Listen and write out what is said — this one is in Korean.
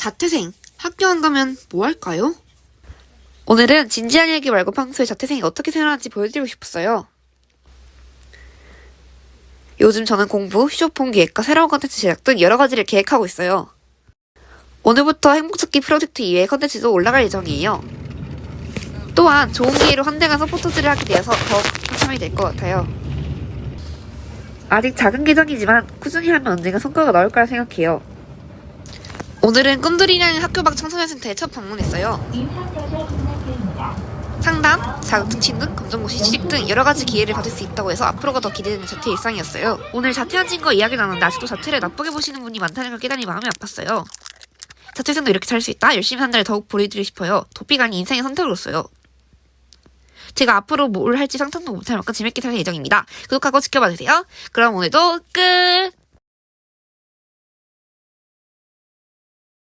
자퇴생, 학교 안 가면 뭐 할까요? 오늘은 진지한 얘기 말고 평소에 자퇴생이 어떻게 생활하는지 보여드리고 싶었어요. 요즘 저는 공부, 휴업폰 기획과 새로운 컨텐츠 제작 등 여러 가지를 계획하고 있어요. 오늘부터 행복찾기 프로젝트 이외의 컨텐츠도 올라갈 예정이에요. 또한 좋은 기회로 한대간 서포터즈를 하게 되어서 더욱 한참이 될 것 같아요. 아직 작은 계정이지만 꾸준히 하면 언젠가 성과가 나올 거라 생각해요. 오늘은 꿈들이라는 학교 밖 청소년 센터에 첫 방문했어요. 상담, 자격증 취득, 검정고시 취직 등 여러 가지 기회를 받을 수 있다고 해서 앞으로가 더 기대되는 자퇴 일상이었어요. 오늘 자퇴한 친구와 이야기 나눴는데 아직도 자퇴를 나쁘게 보시는 분이 많다는 걸 깨달니 마음이 아팠어요. 자퇴생도 이렇게 살수 있다? 열심히 한다를 더욱 보여드리고 싶어요. 도피가 아닌 인생의 선택으로서요. 제가 앞으로 뭘 할지 상상도 못할 만큼 재밌게 살 예정입니다. 구독하고 지켜봐 주세요. 그럼 오늘도 끝!